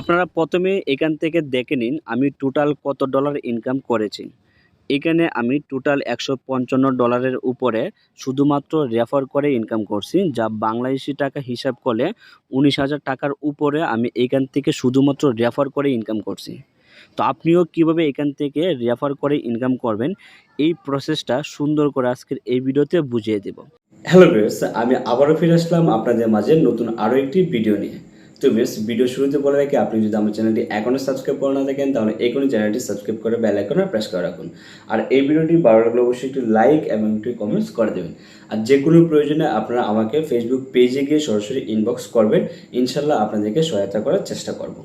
আপনারা প্রথমে এখান থেকে দেখে নিন আমি টোটাল কত ডলার ইনকাম করেছি। এখানে আমি টোটাল একশো পঞ্চান্ন ডলারের উপরে শুধুমাত্র রেফার করে ইনকাম করছি, যা বাংলাদেশি টাকা হিসাব করলে উনিশ হাজার টাকার উপরে আমি এখান থেকে শুধুমাত্র রেফার করে ইনকাম করছি। তো আপনিও কীভাবে এখান থেকে রেফার করে ইনকাম করবেন, এই প্রসেসটা সুন্দর করে আজকের এই ভিডিওতে বুঝিয়ে দেব। হ্যালো ভিউয়ার্স আমি আবারও ফিরে আসলাম আপনাদের মাঝে নতুন আরও একটি ভিডিও নিয়ে। তো বেশ ভিডিও শুরুতে বলে রাখি, আপনি যদি আমার চ্যানেলটি এখনও সাবস্ক্রাইব করে না থাকেন, তাহলে এখনই চ্যানেলটি সাবস্ক্রাইব করে বেল আইকনে প্রেস করে রাখুন। আর এই ভিডিওটি ভালো লাগলে অবশ্যই একটি লাইক এবং একটি কমেন্টস করে দেবেন। আর যে কোনো প্রয়োজনে আপনারা আমাকে ফেসবুক পেজে গিয়ে সরাসরি ইনবক্স করবেন ইনশাল্লাহ আপনাদেরকে সহায়তা করার চেষ্টা করব।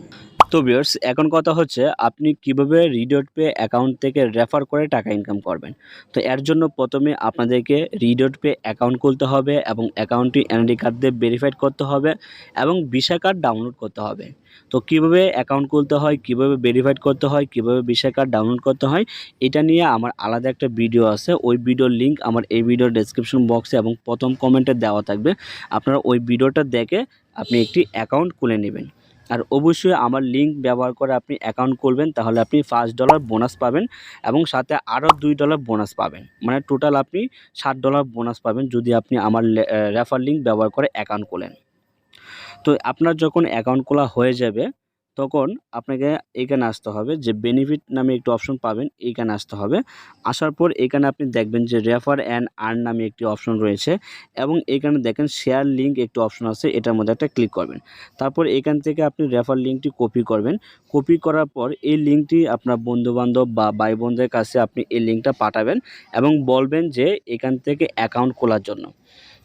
তো ভিউয়ার্স এখন কথা হচ্ছে আপনি কীভাবে রিডট পে অ্যাকাউন্ট থেকে রেফার করে টাকা ইনকাম করবেন? তো এর জন্য প্রথমে আপনাদেরকে রিডট পে অ্যাকাউন্ট খুলতে হবে এবং অ্যাকাউন্টটি এনআইডি কার্ড দিয়ে ভেরিফাইড করতে হবে এবং ভিসা কার্ড ডাউনলোড করতে হবে। তো কীভাবে অ্যাকাউন্ট খুলতে হয়, কীভাবে ভেরিফাইড করতে হয়, কীভাবে ভিসা কার্ড ডাউনলোড করতে হয়, এটা নিয়ে আমার আলাদা একটা ভিডিও আছে। ওই ভিডিওর লিঙ্ক আমার এই ভিডিওর ডেসক্রিপশন বক্সে এবং প্রথম কমেন্টে দেওয়া থাকবে। আপনারা ওই ভিডিওটা দেখে আপনি একটি অ্যাকাউন্ট খুলে নেবেন। আর অবশ্যই আমার লিঙ্ক ব্যবহার করে আপনি অ্যাকাউন্ট করবেন, তাহলে আপনি পাঁচ ডলার বোনাস পাবেন এবং সাথে আরও দুই ডলার বোনাস পাবেন। মানে টোটাল আপনি ষাট ডলার বোনাস পাবেন যদি আপনি আমার রেফার লিঙ্ক ব্যবহার করে অ্যাকাউন্ট খোলেন। তো আপনার যখন অ্যাকাউন্ট খোলা হয়ে যাবে তখন আপনাকে এইখানে আসতে হবে যে বেনিফিট নামে একটি অপশন পাবেন এইখানে আসতে হবে। আসার পর এখানে আপনি দেখবেন যে রেফার অ্যান্ড আর্ন নামে একটি অপশন রয়েছে এবং এখানে দেখেন শেয়ার লিঙ্ক একটি অপশন আছে, এটার মধ্যে একটা ক্লিক করবেন। তারপর এখান থেকে আপনি রেফার লিঙ্কটি কপি করবেন। কপি করার পর এই লিঙ্কটি আপনার বন্ধুবান্ধব বা ভাই বোনদের কাছে আপনি এই লিঙ্কটা পাঠাবেন এবং বলবেন যে এখান থেকে অ্যাকাউন্ট খোলার জন্য।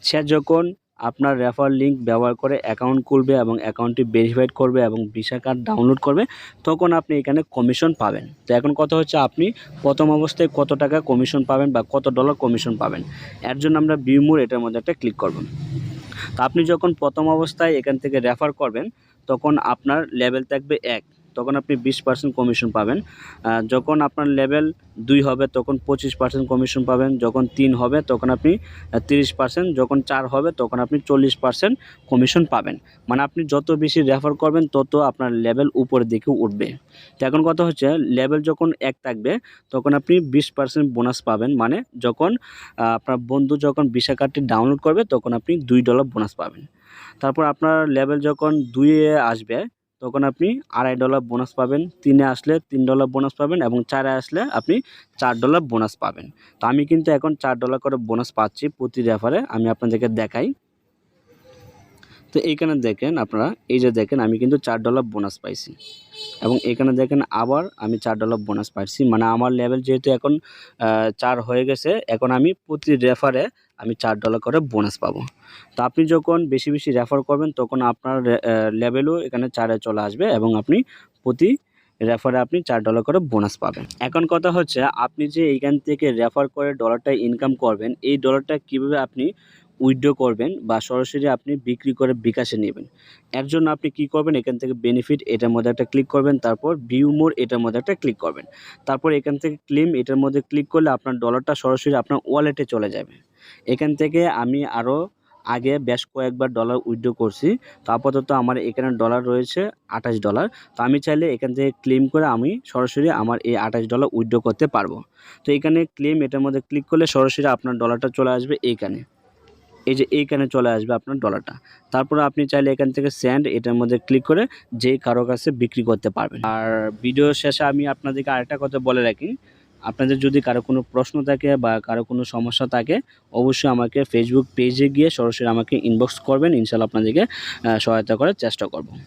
সে যখন আপনার রেফার লিঙ্ক ব্যবহার করে অ্যাকাউন্ট খুলবে এবং অ্যাকাউন্টটি ভেরিফাইড করবে এবং ভিসা কার্ড ডাউনলোড করবে, তখন আপনি এখানে কমিশন পাবেন। তো এখন কথা হচ্ছে আপনি প্রথম অবস্থায় কত টাকা কমিশন পাবেন বা কত ডলার কমিশন পাবেন। এর জন্য আমরা বিউমোর এটার মধ্যে একটা ক্লিক করব। তো আপনি যখন প্রথম অবস্থায় এখান থেকে রেফার করবেন, তখন আপনার লেভেল থাকবে এক। তখন আপনি বিশ পার্সেন্ট কমিশন পাবেন। যখন আপনার লেভেল দুই হবে, তখন পঁচিশ পার্সেন্ট কমিশন পাবেন। যখন তিন হবে, তখন আপনি তিরিশ পার্সেন্ট যখন চার হবে, তখন আপনি চল্লিশ পার্সেন্ট কমিশন পাবেন। মানে আপনি যত বেশি রেফার করবেন, তত আপনার লেভেল উপরের দিকে উঠবে। তো এখন কথা হচ্ছে লেভেল যখন এক থাকবে, তখন আপনি বিশ পার্সেন্ট বোনাস পাবেন। মানে যখন আপনার বন্ধু যখন ভিসা কার্ডটি ডাউনলোড করবে, তখন আপনি দুই ডলার বোনাস পাবেন। তারপর আপনার লেভেল যখন দুইয়ে আসবে তখন আপনি আড়াই ডলার বোনাস পাবেন, তিনে আসলে তিন ডলার বোনাস পাবেন এবং চারে আসলে আপনি চার ডলার বোনাস পাবেন। তো আমি কিন্তু এখন চার ডলার করে বোনাস পাচ্ছি প্রতি রেফারে আমি আপনাদেরকে দেখাই। তো এইখানে দেখেন আপনারা, এই যে দেখেন আমি কিন্তু চার ডলার বোনাস পাইছি। এবং এখানে দেখেন আবার আমি চার ডলার বোনাস পাইছি। মানে আমার লেভেল যেহেতু এখন চার হয়ে গেছে, এখন আমি প্রতি রেফারে আমি চার ডলার করে বোনাস পাবো। তো আপনি যখন বেশি বেশি রেফার করবেন, তখন আপনার লেভেলও এখানে চারে চলে আসবে এবং আপনি প্রতি রেফারে আপনি চার ডলার করে বোনাস পাবেন। এখন কথা হচ্ছে, আপনি যে এইখান থেকে রেফার করে ডলারটা ইনকাম করবেন, এই ডলারটা কীভাবে আপনি উইথড্র করবেন বা সরাসরি আপনি বিক্রি করে বিকাশে নেবেন? এর জন্য আপনি কি করবেন? এখান থেকে বেনিফিট এটার মধ্যে একটা ক্লিক করবেন, তারপর ভিউ মোর এটার মধ্যে একটা ক্লিক করবেন। তারপর এখান থেকে ক্লেম এটার মধ্যে ক্লিক করলে আপনার ডলারটা সরাসরি আপনার ওয়ালেটে চলে যাবে। এখান থেকে আমি আরও আগে বেশ কয়েকবার ডলার উইথড্র করছি। তো আপাতত আমার এখানে ডলার রয়েছে আঠাশ ডলার তো আমি চাইলে এখান থেকে ক্লেম করে আমি সরাসরি আমার এই আঠাশ ডলার উইথড্র করতে পারব। তো এখানে ক্লেম এটার মধ্যে ক্লিক করলে সরাসরি আপনার ডলারটা চলে আসবে এইখানে। এই যে এইখানে চলে আসবে আপনার ডলারটা তারপর আপনি চাইলে এখান থেকে স্যান্ড এটার মধ্যে ক্লিক করে যে কারও কাছে বিক্রি করতে পারবেন। আর ভিডিও শেষে আমি আপনাদেরকে আরেকটা কথা বলে রাখি। আপনাদের যদি কারও কোনো প্রশ্ন থাকে বা কারও কোনো সমস্যা থাকে, অবশ্যই আমাকে ফেসবুক পেজে গিয়ে সরাসরি আমাকে ইনবক্স করবেন ইনশাল্লাহ আপনাদেরকে সহায়তা করার চেষ্টা করব।